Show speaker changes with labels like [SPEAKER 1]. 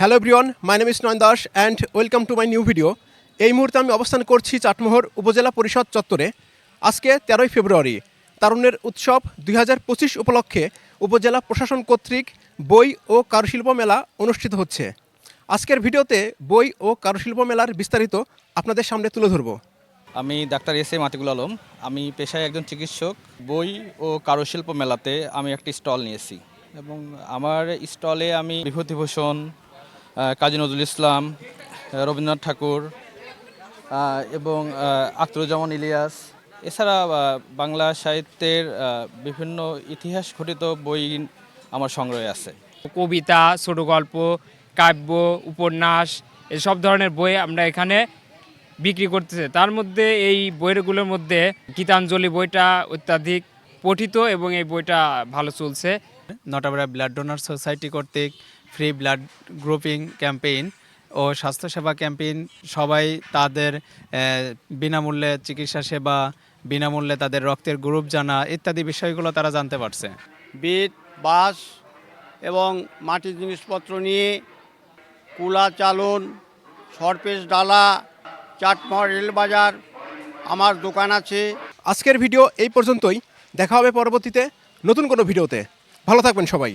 [SPEAKER 1] Hello everyone my name is Nayan Das and welcome to my new video এই মুহূর্তে আমি অবস্থান করছি চাটমোহর উপজেলা পরিষদ চত্বরে। আজকে তেরোই ফেব্রুয়ারি, তারুণ্যের উৎসব দুই হাজার পঁচিশ উপলক্ষে উপজেলা প্রশাসন কর্তৃক বই ও কারুশিল্প মেলা অনুষ্ঠিত হচ্ছে। আজকের ভিডিওতে বই ও কারুশিল্প মেলার বিস্তারিত আপনাদের সামনে তুলে ধরবো।
[SPEAKER 2] আমি doctor S A Matikul Alam. আমি পেশায় একজন চিকিৎসক। বই ও কারুশিল্প মেলাতে আমি একটি স্টল নিয়েছি এবং আমার স্টলে আমি বিভূতিভূষণ কাজী নজরুল ইসলাম রবীন্দ্রনাথ ঠাকুর এবং আহ, ইলিয়াস। এছাড়া বাংলা সাহিত্যের বিভিন্ন ইতিহাস ঘটিত বই আমার সংগ্রহে আছে।
[SPEAKER 3] কবিতা ছোট গল্প কাব্য উপন্যাস এসব ধরনের বই আমরা এখানে বিক্রি করতেছে। তার মধ্যে এই বইগুলোর মধ্যে গীতাঞ্জলি বইটা অত্যাধিক পঠিত এবং এই বইটা ভালো চলছে।
[SPEAKER 4] নটাবেড়া ব্লাড ডোনার সোসাইটি কর্তৃক ফ্রি ব্লাড গ্রুপিং ক্যাম্পেইন ও স্বাস্থ্যসেবা ক্যাম্পেইন সবাই তাদের বিনামূল্যে চিকিৎসা সেবা বিনামূল্যে তাদের রক্তের গ্রুপ জানা ইত্যাদি বিষয়গুলো তারা জানতে পারছে।
[SPEAKER 5] বিট বাস এবং মাটির জিনিসপত্র নিয়ে কুলা চালন সরপেশ ডালা চাটমহর রেলবাজার আমার দোকান আছে।
[SPEAKER 1] আজকের ভিডিও এই পর্যন্তই। দেখা হবে পরবর্তীতে নতুন কোনো ভিডিওতে। ভালো থাকবেন সবাই।